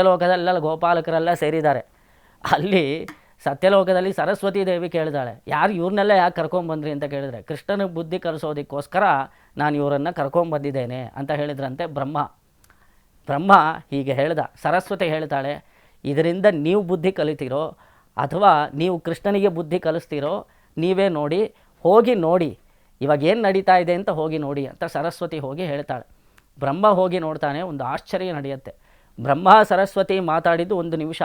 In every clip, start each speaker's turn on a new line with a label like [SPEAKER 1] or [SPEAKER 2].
[SPEAKER 1] ಸತ್ಯಲೋಕದಲ್ಲೆಲ್ಲ ಗೋಪಾಲಕರೆಲ್ಲ ಸೇರಿದ್ದಾರೆ. ಅಲ್ಲಿ ಸತ್ಯಲೋಕದಲ್ಲಿ ಸರಸ್ವತಿ ದೇವಿ ಕೇಳಿದಾಳೆ. ಯಾರು ಇವ್ರನ್ನೆಲ್ಲ ಯಾಕೆ ಕರ್ಕೊಂಬಂದ್ರಿ ಅಂತ ಕೇಳಿದ್ರೆ, ಕೃಷ್ಣನ ಬುದ್ಧಿ ಕಲಿಸೋದಕ್ಕೋಸ್ಕರ ನಾನು ಇವರನ್ನು ಕರ್ಕೊಂಬಂದಿದ್ದೇನೆ ಅಂತ ಹೇಳಿದ್ರಂತೆ ಬ್ರಹ್ಮ. ಬ್ರಹ್ಮ ಹೀಗೆ ಹೇಳ್ದ. ಸರಸ್ವತಿ ಹೇಳ್ತಾಳೆ, ಇದರಿಂದ ನೀವು ಬುದ್ಧಿ ಕಲಿತೀರೋ ಅಥವಾ ನೀವು ಕೃಷ್ಣನಿಗೆ ಬುದ್ಧಿ ಕಲಿಸ್ತೀರೋ ನೀವೇ ನೋಡಿ, ಹೋಗಿ ನೋಡಿ. ಇವಾಗ ಏನು ನಡೀತಾ ಇದೆ ಅಂತ ಹೋಗಿ ನೋಡಿ ಅಂತ ಸರಸ್ವತಿ ಹೋಗಿ ಹೇಳ್ತಾಳೆ. ಬ್ರಹ್ಮ ಹೋಗಿ ನೋಡ್ತಾನೆ, ಒಂದು ಆಶ್ಚರ್ಯ ನಡೆಯುತ್ತೆ. ಬ್ರಹ್ಮ ಸರಸ್ವತಿ ಮಾತಾಡಿದ್ದು ಒಂದು ನಿಮಿಷ.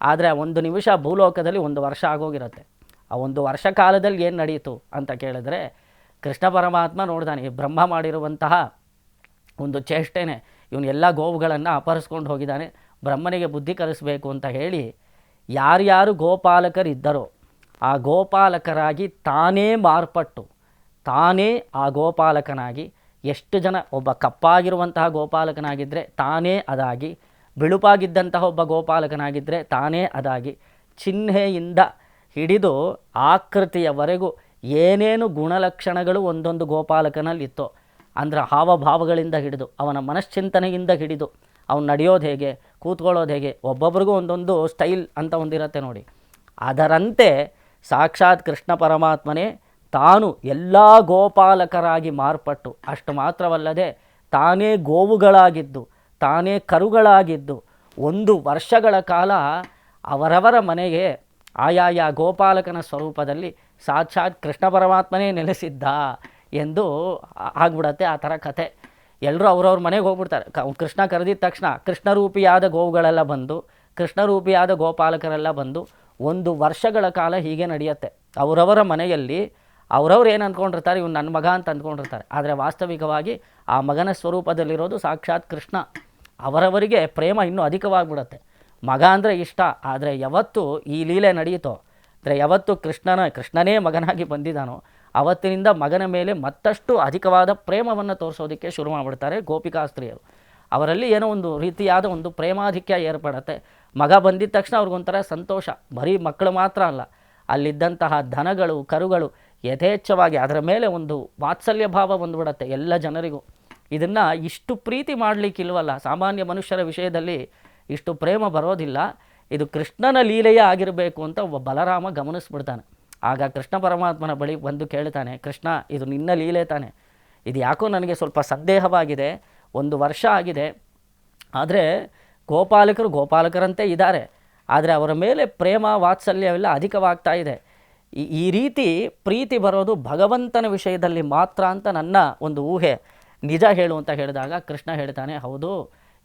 [SPEAKER 1] ಆದರೆ ಒಂದು ನಿಮಿಷ ಭೂಲೋಕದಲ್ಲಿ ಒಂದು ವರ್ಷ ಆಗೋಗಿರುತ್ತೆ. ಆ ಒಂದು ವರ್ಷ ಕಾಲದಲ್ಲಿ ಏನು ನಡೆಯಿತು ಅಂತ ಕೇಳಿದ್ರೆ ಕೃಷ್ಣ ಪರಮಾತ್ಮ ನೋಡ್ದಾನೆ ಬ್ರಹ್ಮ ಮಾಡಿರುವಂತಹ ಒಂದು ಚೇಷ್ಟೆನೆ ಇವನು ಎಲ್ಲ ಗೋವುಗಳನ್ನು ಅಪಹರಿಸ್ಕೊಂಡು ಹೋಗಿದ್ದಾನೆ. ಬ್ರಹ್ಮನಿಗೆ ಬುದ್ಧಿ ಕಲಿಸಬೇಕು ಅಂತ ಹೇಳಿ ಯಾರ್ಯಾರು ಗೋಪಾಲಕರಿದ್ದರೋ ಆ ಗೋಪಾಲಕರಾಗಿ ತಾನೇ ಮಾರ್ಪಟ್ಟು, ತಾನೇ ಆ ಗೋಪಾಲಕನಾಗಿ, ಎಷ್ಟು ಜನ ಒಬ್ಬ ಕಪ್ಪಾಗಿರುವಂತಹ ಗೋಪಾಲಕನಾಗಿದ್ದರೆ ತಾನೇ ಅದಾಗಿ ಬಿಳುಪಾಗಿದ್ದಂತಹ ಒಬ್ಬ ಗೋಪಾಲಕನಾಗಿದ್ದರೆ ತಾನೇ ಅದಾಗಿ ಚಿಹ್ನೆಯಿಂದ ಹಿಡಿದು ಆಕೃತಿಯವರೆಗೂ ಏನೇನು ಗುಣಲಕ್ಷಣಗಳು ಒಂದೊಂದು ಗೋಪಾಲಕನಲ್ಲಿತ್ತೋ, ಅಂದರೆ ಹಾವಭಾವಗಳಿಂದ ಹಿಡಿದು, ಅವನ ಮನಶ್ಚಿಂತನೆಯಿಂದ ಹಿಡಿದು, ಅವ್ನು ನಡೆಯೋದು ಹೇಗೆ, ಕೂತ್ಕೊಳ್ಳೋದು ಹೇಗೆ, ಒಬ್ಬೊಬ್ರಿಗೂ ಒಂದೊಂದು ಸ್ಟೈಲ್ ಅಂತ ಒಂದಿರತ್ತೆ ನೋಡಿ. ಅದರಂತೆ ಸಾಕ್ಷಾತ್ ಕೃಷ್ಣ ಪರಮಾತ್ಮನೇ ತಾನು ಎಲ್ಲ ಗೋಪಾಲಕರಾಗಿ ಮಾರ್ಪಟ್ಟು, ಅಷ್ಟು ಮಾತ್ರವಲ್ಲದೆ ತಾನೇ ಗೋವುಗಳಾಗಿದ್ದು ತಾನೇ ಕರುಗಳಾಗಿದ್ದು ಒಂದು ವರ್ಷಗಳ ಕಾಲ ಅವರವರ ಮನೆಗೆ ಆಯಾಯ ಗೋಪಾಲಕನ ಸ್ವರೂಪದಲ್ಲಿ ಸಾಕ್ಷಾತ್ ಕೃಷ್ಣ ಪರಮಾತ್ಮನೇ ನೆಲೆಸಿದ್ದ ಎಂದು ಆಗ್ಬಿಡತ್ತೆ ಆ ಥರ ಕಥೆ ಎಲ್ಲರೂ ಅವ್ರವ್ರ ಮನೆಗೆ ಹೋಗ್ಬಿಡ್ತಾರೆ. ಕೃಷ್ಣ ಕರೆದಿದ ತಕ್ಷಣ ಕೃಷ್ಣರೂಪಿಯಾದ ಗೋವುಗಳೆಲ್ಲ ಬಂದು, ಕೃಷ್ಣರೂಪಿಯಾದ ಗೋಪಾಲಕರೆಲ್ಲ ಬಂದು ಒಂದು ವರ್ಷಗಳ ಕಾಲ ಹೀಗೆ ನಡೆಯುತ್ತೆ. ಅವರವರ ಮನೆಯಲ್ಲಿ ಅವರವ್ರು ಏನು ಅಂದ್ಕೊಂಡಿರ್ತಾರೆ ಇವ್ನು ನನ್ನ ಮಗ ಅಂತ ಅಂದ್ಕೊಂಡಿರ್ತಾರೆ ಆದರೆ ವಾಸ್ತವಿಕವಾಗಿ ಆ ಮಗನ ಸ್ವರೂಪದಲ್ಲಿರೋದು ಸಾಕ್ಷಾತ್ ಕೃಷ್ಣ. ಅವರವರಿಗೆ ಪ್ರೇಮ ಇನ್ನೂ ಅಧಿಕವಾಗಿಬಿಡುತ್ತೆ. ಮಗ ಅಂದರೆ ಇಷ್ಟ, ಆದರೆ ಯಾವತ್ತು ಈ ಲೀಲೆ ನಡೆಯಿತೋ ಅಂದರೆ ಯಾವತ್ತು ಕೃಷ್ಣನ, ಕೃಷ್ಣನೇ ಮಗನಾಗಿ ಬಂದಿದ್ದಾನೋ, ಅವತ್ತಿನಿಂದ ಮಗನ ಮೇಲೆ ಮತ್ತಷ್ಟು ಅಧಿಕವಾದ ಪ್ರೇಮವನ್ನು ತೋರಿಸೋದಕ್ಕೆ ಶುರು ಮಾಡಿಬಿಡ್ತಾರೆ ಗೋಪಿಕಾಸ್ತ್ರೀಯರು ಅವರಲ್ಲಿ ಏನೋ ಒಂದು ರೀತಿಯಾದ ಒಂದು ಪ್ರೇಮಾಧಿಕ್ಯ ಏರ್ಪಡತ್ತೆ. ಮಗ ಬಂದಿದ ತಕ್ಷಣ ಅವ್ರಿಗೊಂಥರ ಸಂತೋಷ. ಬರೀ ಮಕ್ಕಳು ಮಾತ್ರ ಅಲ್ಲ, ಅಲ್ಲಿದ್ದಂತಹ ದನಗಳು ಕರುಗಳು ಯಥೇಚ್ಛವಾಗಿ ಅದರ ಮೇಲೆ ಒಂದು ವಾತ್ಸಲ್ಯ ಭಾವ ಬಂದುಬಿಡತ್ತೆ ಎಲ್ಲ ಜನರಿಗೂ. ಇದನ್ನು ಇಷ್ಟು ಪ್ರೀತಿ ಮಾಡಲಿಕ್ಕಿಲ್ವಲ್ಲ ಸಾಮಾನ್ಯ ಮನುಷ್ಯರ ವಿಷಯದಲ್ಲಿ ಇಷ್ಟು ಪ್ರೇಮ ಬರೋದಿಲ್ಲ. ಇದು ಕೃಷ್ಣನ ಲೀಲೆಯೇ ಆಗಿರಬೇಕು ಅಂತ ಒಬ್ಬ ಬಲರಾಮ ಗಮನಿಸ್ಬಿಡ್ತಾನೆ. ಆಗ ಕೃಷ್ಣ ಪರಮಾತ್ಮನ ಬಳಿ ಬಂದು ಕೇಳ್ತಾನೆ, ಕೃಷ್ಣ, ಇದು ನಿನ್ನ ಲೀಲೆ ತಾನೆ. ಇದು ಯಾಕೋ ನನಗೆ ಸ್ವಲ್ಪ ಸಂದೇಹವಾಗಿದೆ. ಒಂದು ವರ್ಷ ಆಗಿದೆ. ಆದರೆ ಗೋಪಾಲಕರು ಗೋಪಾಲಕರಂತೆ ಇದ್ದಾರೆ. ಆದರೆ ಅವರ ಮೇಲೆ ಪ್ರೇಮ, ವಾತ್ಸಲ್ಯವೆಲ್ಲ ಅಧಿಕವಾಗ್ತಾ ಇದೆ. ಈ ರೀತಿ ಪ್ರೀತಿ ಬರೋದು ಭಗವಂತನ ವಿಷಯದಲ್ಲಿ ಮಾತ್ರ ಅಂತ ನನ್ನ ಒಂದು ಊಹೆ. ನಿಜ ಹೇಳು ಅಂತ ಹೇಳಿದಾಗ ಕೃಷ್ಣ ಹೇಳ್ತಾನೆ, ಹೌದು,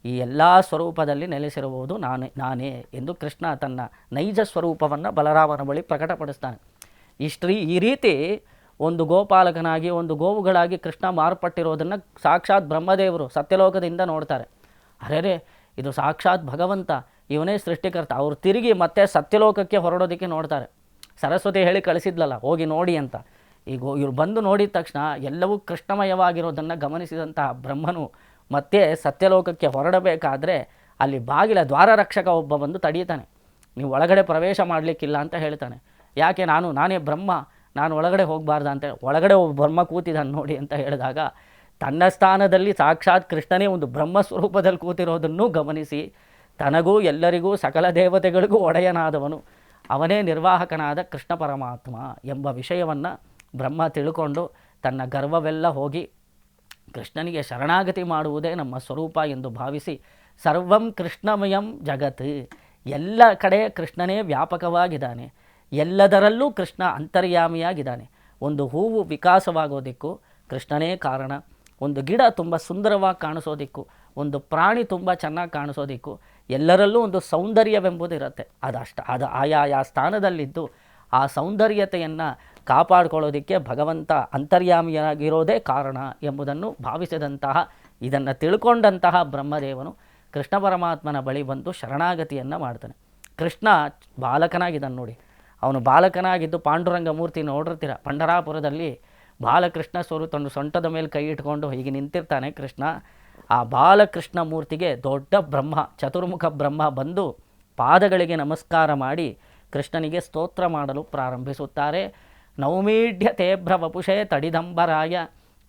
[SPEAKER 1] ಈ ಎಲ್ಲ ಸ್ವರೂಪದಲ್ಲಿ ನೆಲೆಸಿರುವುದು ನಾನೇ ನಾನೇ ಎಂದು ಕೃಷ್ಣ ತನ್ನ ನೈಜ ಸ್ವರೂಪವನ್ನು ಬಲರಾಮನ ಬಳಿ ಪ್ರಕಟಪಡಿಸ್ತಾನೆ. ಇಷ್ಟು ಶ್ರೀ ಈ ರೀತಿ ಒಂದು ಗೋಪಾಲಕನಾಗಿ, ಒಂದು ಗೋವುಗಳಾಗಿ ಕೃಷ್ಣ ಮಾರ್ಪಟ್ಟಿರೋದನ್ನು ಸಾಕ್ಷಾತ್ ಬ್ರಹ್ಮದೇವರು ಸತ್ಯಲೋಕದಿಂದ ನೋಡ್ತಾರೆ. ಅರೆ ಇದು ಸಾಕ್ಷಾತ್ ಭಗವಂತ, ಇವನೇ ಸೃಷ್ಟಿಕರ್ತ, ಅವರು ತಿರುಗಿ ಮತ್ತೆ ಸತ್ಯಲೋಕಕ್ಕೆ ಹೊರಡೋದಕ್ಕೆ ನೋಡ್ತಾರೆ. ಸರಸ್ವತಿ ಹೇಳಿ ಕಳಿಸಿದ್ಲಲ್ಲ, ಹೋಗಿ ನೋಡಿ ಅಂತ. ಈಗ ಇವ್ರು ಬಂದು ನೋಡಿದ ತಕ್ಷಣ ಎಲ್ಲವೂ ಕೃಷ್ಣಮಯವಾಗಿರೋದನ್ನು ಗಮನಿಸಿದಂತಹ ಬ್ರಹ್ಮನು ಮತ್ತೆ ಸತ್ಯಲೋಕಕ್ಕೆ ಹೊರಡಬೇಕಾದ್ರೆ ಅಲ್ಲಿ ಬಾಗಿಲ ದ್ವಾರ ರಕ್ಷಕ ಒಬ್ಬ ಬಂದು ತಡೀತಾನೆ. ನೀವು ಒಳಗಡೆ ಪ್ರವೇಶ ಮಾಡಲಿಕ್ಕಿಲ್ಲ ಅಂತ ಹೇಳ್ತಾನೆ. ಯಾಕೆ ನಾನು, ನಾನೇ ಬ್ರಹ್ಮ, ನಾನು ಒಳಗಡೆ ಹೋಗಬಾರ್ದ ಅಂತ ಒಳಗಡೆ ಒಬ್ಬ ಬ್ರಹ್ಮ ಕೂತಿದ್ದಾನೆ ನೋಡಿ ಅಂತ ಹೇಳಿದಾಗ ತನ್ನ ಸ್ಥಾನದಲ್ಲಿ ಸಾಕ್ಷಾತ್ ಕೃಷ್ಣನೇ ಒಂದು ಬ್ರಹ್ಮ ಸ್ವರೂಪದಲ್ಲಿ ಕೂತಿರೋದನ್ನು ಗಮನಿಸಿ ತನಗೂ ಎಲ್ಲರಿಗೂ ಸಕಲ ದೇವತೆಗಳಿಗೂ ಒಡೆಯನಾದವನು. ಅವನೇ ನಿರ್ವಾಹಕನಾದ ಕೃಷ್ಣ ಪರಮಾತ್ಮ ಎಂಬ ವಿಷಯವನ್ನು ಬ್ರಹ್ಮ ತಿಳ್ಕೊಂಡು ತನ್ನ ಗರ್ವವೆಲ್ಲ ಹೋಗಿ ಕೃಷ್ಣನಿಗೆ ಶರಣಾಗತಿ ಮಾಡುವುದೇ ನಮ್ಮ ಸ್ವರೂಪ ಎಂದು ಭಾವಿಸಿ, ಸರ್ವಂ ಕೃಷ್ಣಮಯಂ ಜಗತ್. ಎಲ್ಲ ಕಡೆ ಕೃಷ್ಣನೇ ವ್ಯಾಪಕವಾಗಿದ್ದಾನೆ. ಎಲ್ಲದರಲ್ಲೂ ಕೃಷ್ಣ ಅಂತರ್ಯಾಮಿಯಾಗಿದ್ದಾನೆ. ಒಂದು ಹೂವು ವಿಕಾಸವಾಗೋದಿಕ್ಕೂ ಕೃಷ್ಣನೇ ಕಾರಣ. ಒಂದು ಗಿಡ ತುಂಬ ಸುಂದರವಾಗಿ ಕಾಣಿಸೋದಿಕ್ಕು ಒಂದು ಪ್ರಾಣಿ ತುಂಬ ಚೆನ್ನಾಗಿ ಕಾಣಿಸೋದಿಕ್ಕು ಎಲ್ಲರಲ್ಲೂ ಒಂದು ಸೌಂದರ್ಯವೆಂಬುದು ಇರುತ್ತೆ. ಅದಷ್ಟು. ಅದು ಆಯಾ ಸ್ಥಾನದಲ್ಲಿದ್ದು ಆ ಸೌಂದರ್ಯತೆಯನ್ನು ಕಾಪಾಡ್ಕೊಳ್ಳೋದಕ್ಕೆ ಭಗವಂತ ಅಂತರ್ಯಾಮಿಯಾಗಿರೋದೇ ಕಾರಣ ಎಂಬುದನ್ನು ಭಾವಿಸಿದಂತಹ, ಇದನ್ನು ತಿಳ್ಕೊಂಡಂತಹ ಬ್ರಹ್ಮದೇವನು ಕೃಷ್ಣ ಪರಮಾತ್ಮನ ಬಳಿ ಬಂದು ಶರಣಾಗತಿಯನ್ನು ಮಾಡ್ತಾನೆ. ಕೃಷ್ಣ ಬಾಲಕನಾಗಿದ್ದಾನೆ ನೋಡಿ. ಅವನು ಬಾಲಕನಾಗಿದ್ದು ಪಾಂಡುರಂಗ ಮೂರ್ತಿ ನೋಡಿರ್ತೀರ, ಪಂಡರಾಪುರದಲ್ಲಿ ಬಾಲಕೃಷ್ಣ ಸ್ವರು ತನ್ನ ಸೊಂಟದ ಮೇಲೆ ಕೈ ಇಟ್ಕೊಂಡು ಹೀಗೆ ನಿಂತಿರ್ತಾನೆ ಕೃಷ್ಣ. ಆ ಬಾಲಕೃಷ್ಣ ಮೂರ್ತಿಗೆ ದೊಡ್ಡ ಬ್ರಹ್ಮ, ಚತುರ್ಮುಖ ಬ್ರಹ್ಮ ಬಂದು ಪಾದಗಳಿಗೆ ನಮಸ್ಕಾರ ಮಾಡಿ ಕೃಷ್ಣನಿಗೆ ಸ್ತೋತ್ರ ಮಾಡಲು ಪ್ರಾರಂಭಿಸುತ್ತಾರೆ. ನೌಮೀಢ್ಯ ತೇಭ್ರ ವಪುಷೇ ತಡಿದಂಬರಾಯ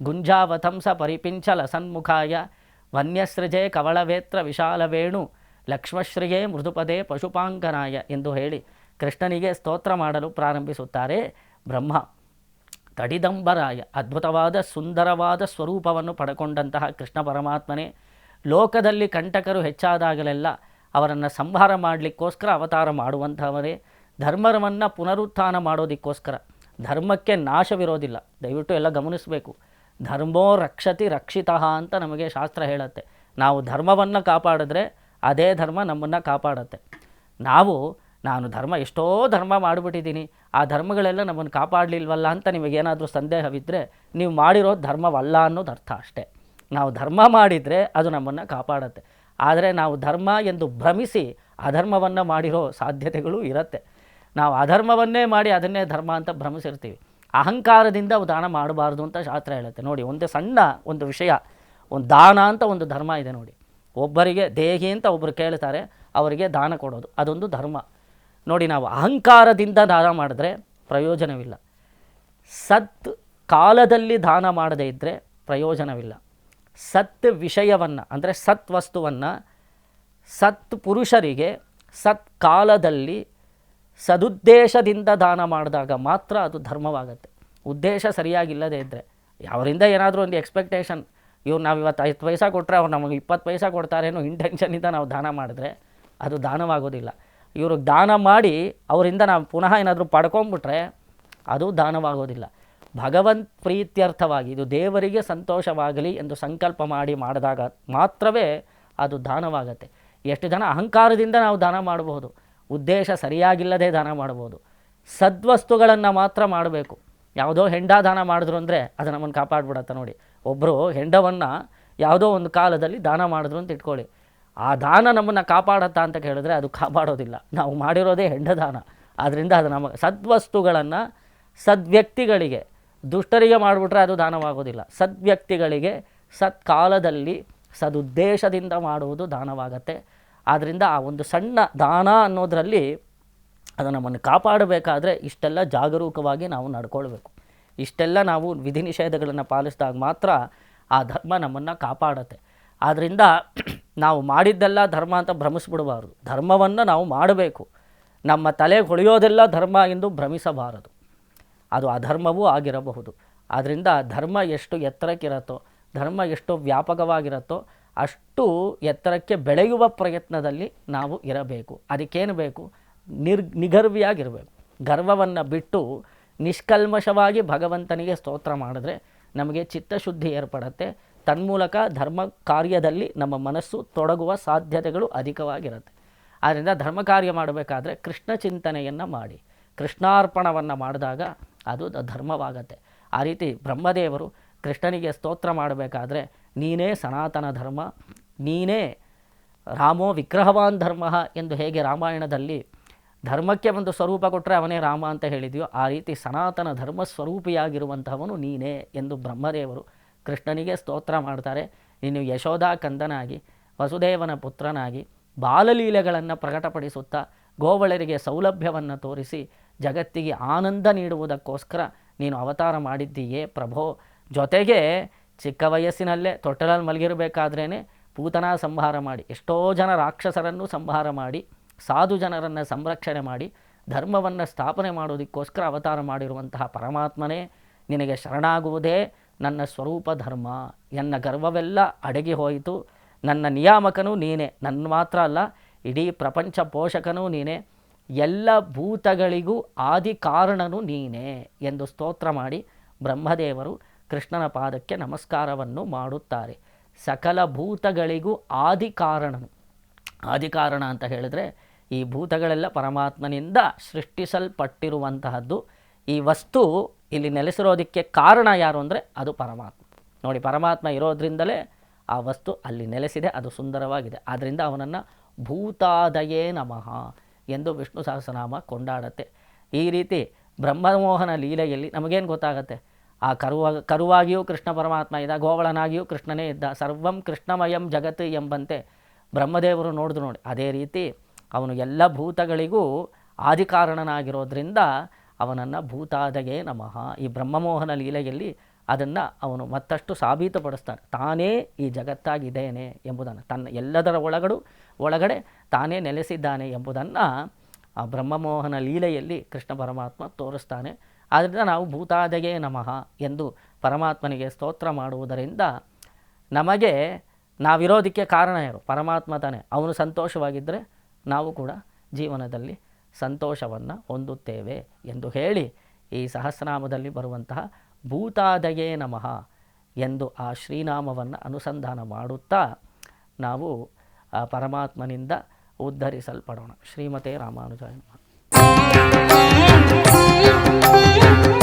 [SPEAKER 1] ಗುಂಜಾವಥಂಸ ಪರಿಪಿಂಚಲ ಸನ್ಮುಖಾಯ ವನ್ಯಸೃಜೆ ಕವಳವೇತ್ರ ವಿಶಾಲವೇಣು ಲಕ್ಷ್ಮಶ್ರೀಯೇ ಮೃದುಪದೇ ಪಶುಪಾಂಗನಾಯ ಎಂದು ಹೇಳಿ ಕೃಷ್ಣನಿಗೆ ಸ್ತೋತ್ರ ಮಾಡಲು ಪ್ರಾರಂಭಿಸುತ್ತಾರೆ ಬ್ರಹ್ಮ. ತಡಿದಂಬರಾಯ, ಅದ್ಭುತವಾದ ಸುಂದರವಾದ ಸ್ವರೂಪವನ್ನು ಪಡ್ಕೊಂಡಂತಹ ಕೃಷ್ಣ ಪರಮಾತ್ಮನೇ, ಲೋಕದಲ್ಲಿ ಕಂಟಕರು ಹೆಚ್ಚಾದಾಗಲೆಲ್ಲ ಅವರನ್ನು ಸಂಹಾರ ಮಾಡಲಿಕ್ಕೋಸ್ಕರ ಅವತಾರ ಮಾಡುವಂಥವರೇ ಧರ್ಮವನ್ನು ಪುನರುತ್ಥಾನ ಮಾಡೋದಕ್ಕೋಸ್ಕರ. ಧರ್ಮಕ್ಕೆ ನಾಶವಿರೋದಿಲ್ಲ. ದಯವಿಟ್ಟು ಎಲ್ಲ ಗಮನಿಸಬೇಕು. ಧರ್ಮೋ ರಕ್ಷತಿ ರಕ್ಷಿತಃ ಅಂತ ನಮಗೆ ಶಾಸ್ತ್ರ ಹೇಳುತ್ತೆ. ನಾವು ಧರ್ಮವನ್ನು ಕಾಪಾಡಿದ್ರೆ ಅದೇ ಧರ್ಮ ನಮ್ಮನ್ನು ಕಾಪಾಡುತ್ತೆ. ನಾವು, ನಾನು ಧರ್ಮ ಎಷ್ಟೋ ಧರ್ಮ ಮಾಡಿಬಿಟ್ಟಿದ್ದೀನಿ. ಆ ಧರ್ಮಗಳೆಲ್ಲ ನಮ್ಮನ್ನು ಕಾಪಾಡಲಿಲ್ವಲ್ಲ ಅಂತ ನಿಮಗೇನಾದರೂ ಸಂದೇಹವಿದ್ದರೆ ನೀವು ಮಾಡಿರೋ ಧರ್ಮವಲ್ಲ ಅನ್ನೋದು ಅರ್ಥ ಅಷ್ಟೇ. ನಾವು ಧರ್ಮ ಮಾಡಿದರೆ ಅದು ನಮ್ಮನ್ನು ಕಾಪಾಡುತ್ತೆ. ಆದರೆ ನಾವು ಧರ್ಮ ಎಂದು ಭ್ರಮಿಸಿ ಅಧರ್ಮವನ್ನು ಮಾಡಿರೋ ಸಾಧ್ಯತೆಗಳು ಇರುತ್ತೆ. ನಾವು ಅಧರ್ಮವನ್ನೇ ಮಾಡಿ ಅದನ್ನೇ ಧರ್ಮ ಅಂತ ಭ್ರಮಿಸಿರ್ತೀವಿ. ಅಹಂಕಾರದಿಂದ ದಾನ ಮಾಡಬಾರ್ದು ಅಂತ ಶಾಸ್ತ್ರ ಹೇಳುತ್ತೆ. ನೋಡಿ, ಒಂದು ಸಣ್ಣ ಒಂದು ವಿಷಯ, ಒಂದು ದಾನ ಅಂತ ಒಂದು ಧರ್ಮ ಇದೆ ನೋಡಿ. ಒಬ್ಬರಿಗೆ ದೇಹಿ ಅಂತ ಒಬ್ಬರು ಕೇಳ್ತಾರೆ, ಅವರಿಗೆ ದಾನ ಕೊಡೋದು, ಅದೊಂದು ಧರ್ಮ. ನೋಡಿ, ನಾವು ಅಹಂಕಾರದಿಂದ ದಾನ ಮಾಡಿದ್ರೆ ಪ್ರಯೋಜನವಿಲ್ಲ. ಸತ್ ಕಾಲದಲ್ಲಿ ದಾನ ಮಾಡದೇ ಇದ್ದರೆ ಪ್ರಯೋಜನವಿಲ್ಲ. ಸತ್ ವಿಷಯವನ್ನು, ಅಂದರೆ ಸತ್ ವಸ್ತುವನ್ನು, ಸತ್ ಪುರುಷರಿಗೆ ಸತ್ ಕಾಲದಲ್ಲಿ ಸದುದ್ದೇಶದಿಂದ ದಾನ ಮಾಡಿದಾಗ ಮಾತ್ರ ಅದು ಧರ್ಮವಾಗುತ್ತೆ. ಉದ್ದೇಶ ಸರಿಯಾಗಿಲ್ಲದೇ ಇದ್ದರೆ ಅವರಿಂದ ಏನಾದರೂ ಒಂದು ಎಕ್ಸ್ಪೆಕ್ಟೇಷನ್ ಇವ್ರು ನಾವು ಇವತ್ತು ಐದು ಪೈಸಾ ಕೊಟ್ಟರೆ ಅವ್ರು ನಮಗೆ ಇಪ್ಪತ್ತು ಪೈಸಾ ಕೊಡ್ತಾರೇನೋ ಇಂಟೆನ್ಷನಿಂದ ನಾವು ದಾನ ಮಾಡಿದ್ರೆ ಅದು ದಾನವಾಗೋದಿಲ್ಲ. ಇವರು ದಾನ ಮಾಡಿ ಅವರಿಂದ ನಾವು ಪುನಃ ಏನಾದರೂ ಪಡ್ಕೊಂಬಿಟ್ರೆ ಅದು ದಾನವಾಗೋದಿಲ್ಲ. ಭಗವಂತ್ ಪ್ರೀತ್ಯರ್ಥವಾಗಿ ಇದು ದೇವರಿಗೆ ಸಂತೋಷವಾಗಲಿ ಎಂದು ಸಂಕಲ್ಪ ಮಾಡಿ ಮಾಡಿದಾಗ ಮಾತ್ರವೇ ಅದು ದಾನವಾಗತ್ತೆ. ಎಷ್ಟು ಜನ ಅಹಂಕಾರದಿಂದ ನಾವು ದಾನ ಮಾಡಬಹುದು ಉದ್ದೇಶ ಸರಿಯಾಗಿಲ್ಲದೆ ದಾನ ಮಾಡ್ಬೋದು. ಸದ್ವಸ್ತುಗಳನ್ನು ಮಾತ್ರ ಮಾಡಬೇಕು. ಯಾವುದೋ ಹೆಂಡ ದಾನ ಮಾಡಿದ್ರು ಅಂದರೆ ಅದು ನಮ್ಮನ್ನು ಕಾಪಾಡ್ಬಿಡತ್ತೆ ನೋಡಿ. ಒಬ್ಬರು ಹೆಂಡವನ್ನು ಯಾವುದೋ ಒಂದು ಕಾಲದಲ್ಲಿ ದಾನ ಮಾಡಿದ್ರು ಅಂತ ಇಟ್ಕೊಳ್ಳಿ. ಆ ದಾನ ನಮ್ಮನ್ನು ಕಾಪಾಡತ್ತಾ ಅಂತ ಕೇಳಿದ್ರೆ ಅದು ಕಾಪಾಡೋದಿಲ್ಲ. ನಾವು ಮಾಡಿರೋದೇ ಹೆಂಡ ದಾನ. ಆದ್ದರಿಂದ ಅದು ನಮ್ಮ ಸದ್ವಸ್ತುಗಳನ್ನು ಸದ್ವ್ಯಕ್ತಿಗಳಿಗೆ, ದುಷ್ಟರಿಗೆ ಮಾಡಿಬಿಟ್ರೆ ಅದು ದಾನವಾಗೋದಿಲ್ಲ. ಸದ್ವ್ಯಕ್ತಿಗಳಿಗೆ ಸತ್ಕಾಲದಲ್ಲಿ ಸದುದ್ದೇಶದಿಂದ ಮಾಡುವುದು ದಾನವಾಗತ್ತೆ. ಆದ್ದರಿಂದ ಆ ಒಂದು ಸಣ್ಣ ದಾನ ಅನ್ನೋದರಲ್ಲಿ ಅದು ನಮ್ಮನ್ನು ಕಾಪಾಡಬೇಕಾದ್ರೆ ಇಷ್ಟೆಲ್ಲ ಜಾಗರೂಕವಾಗಿ ನಾವು ನಡ್ಕೊಳ್ಬೇಕು. ಇಷ್ಟೆಲ್ಲ ನಾವು ವಿಧಿ ನಿಷೇಧಗಳನ್ನು ಪಾಲಿಸಿದಾಗ ಮಾತ್ರ ಆ ಧರ್ಮ ನಮ್ಮನ್ನು ಕಾಪಾಡತ್ತೆ. ಆದ್ದರಿಂದ ನಾವು ಮಾಡಿದ್ದೆಲ್ಲ ಧರ್ಮ ಅಂತ ಭ್ರಮಿಸ್ಬಿಡಬಾರ್ದು. ಧರ್ಮವನ್ನು ನಾವು ಮಾಡಬೇಕು. ನಮ್ಮ ತಲೆ ಹೊಳೆಯೋದೆಲ್ಲ ಧರ್ಮ ಎಂದು ಭ್ರಮಿಸಬಾರದು. ಅದು ಅಧರ್ಮವೂ ಆಗಿರಬಹುದು. ಆದ್ದರಿಂದ ಧರ್ಮ ಎಷ್ಟು ಎತ್ತರಕ್ಕಿರತ್ತೋ, ಧರ್ಮ ಎಷ್ಟು ವ್ಯಾಪಕವಾಗಿರುತ್ತೋ ಅಷ್ಟು ಎತ್ತರಕ್ಕೆ ಬೆಳೆಯುವ ಪ್ರಯತ್ನದಲ್ಲಿ ನಾವು ಇರಬೇಕು. ಅದಕ್ಕೇನು ಬೇಕು? ನಿರ್, ನಿಗರ್ವಿಯಾಗಿರಬೇಕು. ಗರ್ವವನ್ನು ಬಿಟ್ಟು ನಿಷ್ಕಲ್ಮಶವಾಗಿ ಭಗವಂತನಿಗೆ ಸ್ತೋತ್ರ ಮಾಡಿದ್ರೆ ನಮಗೆ ಚಿತ್ತಶುದ್ಧಿ ಏರ್ಪಡುತ್ತೆ. ತನ್ಮೂಲಕ ಧರ್ಮ ಕಾರ್ಯದಲ್ಲಿ ನಮ್ಮ ಮನಸ್ಸು ತೊಡಗುವ ಸಾಧ್ಯತೆಗಳು ಅಧಿಕವಾಗಿರುತ್ತೆ. ಆದ್ದರಿಂದ ಧರ್ಮ ಕಾರ್ಯ ಮಾಡಬೇಕಾದ್ರೆ ಕೃಷ್ಣ ಚಿಂತನೆಯನ್ನು ಮಾಡಿ. ಕೃಷ್ಣಾರ್ಪಣವನ್ನು ಮಾಡಿದಾಗ ಅದು ಧರ್ಮವಾಗತ್ತೆ. ಆ ರೀತಿ ಬ್ರಹ್ಮದೇವರು ಕೃಷ್ಣನಿಗೆ ಸ್ತೋತ್ರ ಮಾಡಬೇಕಾದ್ರೆ ನೀನೇ ಸನಾತನ ಧರ್ಮ, ನೀನೇ ರಾಮೋ ವಿಗ್ರಹವಾನ್ ಧರ್ಮ ಎಂದು ಹೇಗೆ ರಾಮಾಯಣದಲ್ಲಿ ಧರ್ಮಕ್ಕೆ ಒಂದು ಸ್ವರೂಪ ಕೊಟ್ಟರೆ ಅವನೇ ರಾಮ ಅಂತ ಹೇಳಿದೆಯೋ, ಆ ರೀತಿ ಸನಾತನ ಧರ್ಮ ಸ್ವರೂಪಿಯಾಗಿರುವಂತಹವನು ನೀನೇ ಎಂದು ಬ್ರಹ್ಮದೇವರು ಕೃಷ್ಣನಿಗೆ ಸ್ತೋತ್ರ ಮಾಡ್ತಾರೆ. ನೀನು ಯಶೋಧಾ ಕಂದನಾಗಿ, ವಸುದೇವನ ಪುತ್ರನಾಗಿ, ಬಾಲಲೀಲೆಗಳನ್ನು ಪ್ರಕಟಪಡಿಸುತ್ತಾ, ಗೋವಳರಿಗೆ ಸೌಲಭ್ಯವನ್ನು ತೋರಿಸಿ, ಜಗತ್ತಿಗೆ ಆನಂದ ನೀಡುವುದಕ್ಕೋಸ್ಕರ ನೀನು ಅವತಾರ ಮಾಡಿದ್ದೀಯೇ ಪ್ರಭೋ. ಜೊತೆಗೆ ಚಿಕ್ಕ ವಯಸ್ಸಿನಲ್ಲೇ ತೊಟ್ಟಲಲ್ಲಿ ಮಲಗಿರಬೇಕಾದ್ರೇ ಪೂತನ ಸಂಹಾರ ಮಾಡಿ, ಎಷ್ಟೋ ಜನ ರಾಕ್ಷಸರನ್ನು ಸಂಹಾರ ಮಾಡಿ, ಸಾಧು ಜನರನ್ನು ಸಂರಕ್ಷಣೆ ಮಾಡಿ, ಧರ್ಮವನ್ನು ಸ್ಥಾಪನೆ ಮಾಡೋದಕ್ಕೋಸ್ಕರ ಅವತಾರ ಮಾಡಿರುವಂತಹ ಪರಮಾತ್ಮನೇ ನಿನಗೆ ಶರಣಾಗುವುದೇ ನನ್ನ ಸ್ವರೂಪ ಧರ್ಮ. ಎನ್ನ ಗರ್ವವೆಲ್ಲ ಅಡಗಿ ಹೋಯಿತು. ನನ್ನ ನಿಯಾಮಕನೂ ನೀನೇ, ನನ್ನ ಮಾತ್ರ ಅಲ್ಲ, ಇಡೀ ಪ್ರಪಂಚ ಪೋಷಕನೂ ನೀನೇ, ಎಲ್ಲ ಭೂತಗಳಿಗೂ ಆದಿ ಕಾರಣನು ನೀನೇ ಎಂದು ಸ್ತೋತ್ರ ಮಾಡಿ ಬ್ರಹ್ಮದೇವರು ಕೃಷ್ಣನ ಪಾದಕ್ಕೆ ನಮಸ್ಕಾರವನ್ನು ಮಾಡುತ್ತಾರೆ. ಸಕಲ ಭೂತಗಳಿಗೂ ಆದಿ ಕಾರಣನು. ಆದಿ ಕಾರಣ ಅಂತ ಹೇಳಿದ್ರೆ ಈ ಭೂತಗಳೆಲ್ಲ ಪರಮಾತ್ಮನಿಂದ ಸೃಷ್ಟಿಸಲ್ಪಟ್ಟಿರುವಂತಹದ್ದು. ಈ ವಸ್ತು ಇಲ್ಲಿ ನೆಲೆಸಿರೋದಕ್ಕೆ ಕಾರಣ ಯಾರು ಅಂದರೆ ಅದು ಪರಮಾತ್ಮ. ನೋಡಿ ಪರಮಾತ್ಮ ಇರೋದ್ರಿಂದಲೇ ಆ ವಸ್ತು ಅಲ್ಲಿ ನೆಲೆಸಿದೆ, ಅದು ಸುಂದರವಾಗಿದೆ. ಆದ್ದರಿಂದ ಅವನನ್ನು ಭೂತಾದಯೇ ನಮಃ ಎಂದು ವಿಷ್ಣು ಸಹಸ್ರನಾಮ ಕೊಂಡಾಡತ್ತೆ. ಈ ರೀತಿ ಬ್ರಹ್ಮಮೋಹನ ಲೀಲೆಯಲ್ಲಿ ನಮಗೇನು ಗೊತ್ತಾಗತ್ತೆ? ಆ ಕರುವ, ಕರುವಾಗಿಯೂ ಕೃಷ್ಣ ಪರಮಾತ್ಮ ಇದ್ದ, ಗೋವಳನಾಗಿಯೂ ಕೃಷ್ಣನೇ ಇದ್ದ, ಸರ್ವಂ ಕೃಷ್ಣಮಯಂ ಜಗತ್ ಎಂಬಂತೆ ಬ್ರಹ್ಮದೇವರು ನೋಡಿದ್ರು ನೋಡಿ. ಅದೇ ರೀತಿ ಅವನು ಎಲ್ಲ ಭೂತಗಳಿಗೂ ಆದಿಕಾರಣನಾಗಿರೋದ್ರಿಂದ ಅವನನ್ನು ಭೂತಾದಗೆ ನಮಃ. ಈ ಬ್ರಹ್ಮಮೋಹನ ಲೀಲೆಯಲ್ಲಿ ಅದನ್ನು ಅವನು ಮತ್ತಷ್ಟು ಸಾಬೀತುಪಡಿಸ್ತಾನೆ. ತಾನೇ ಈ ಜಗತ್ತಾಗಿದ್ದೇನೆ ಎಂಬುದನ್ನು, ತನ್ನ ಎಲ್ಲದರ ಒಳಗಡು, ಒಳಗಡೆ ತಾನೇ ನೆಲೆಸಿದ್ದಾನೆ ಎಂಬುದನ್ನು ಆ ಬ್ರಹ್ಮಮೋಹನ ಲೀಲೆಯಲ್ಲಿ ಕೃಷ್ಣ ಪರಮಾತ್ಮ ತೋರಿಸ್ತಾನೆ. ಆದ್ದರಿಂದ ನಾವು ಭೂತಾದಯೇ ನಮಃ ಎಂದು ಪರಮಾತ್ಮನಿಗೆ ಸ್ತೋತ್ರ ಮಾಡುವುದರಿಂದ ನಮಗೆ ನಾವಿರೋದಕ್ಕೆ ಕಾರಣ ಯಾರು? ಪರಮಾತ್ಮ ತಾನೇ. ಅವನು ಸಂತೋಷವಾಗಿದ್ದರೆ ನಾವು ಕೂಡ ಜೀವನದಲ್ಲಿ ಸಂತೋಷವನ್ನು ಹೊಂದುತ್ತೇವೆ ಎಂದು ಹೇಳಿ ಈ ಸಹಸ್ರನಾಮದಲ್ಲಿ ಬರುವಂತಹ ಭೂತಾದಯೇ ನಮಃ ಎಂದು ಆ ಶ್ರೀನಾಮವನ್ನು ಅನುಸಂಧಾನ ಮಾಡುತ್ತಾ ನಾವು ಪರಮಾತ್ಮನಿಂದ ಉದ್ಧರಿಸಲ್ಪಡೋಣ. ಶ್ರೀಮತೆ ರಾಮಾನುಜಾಯ Thank you.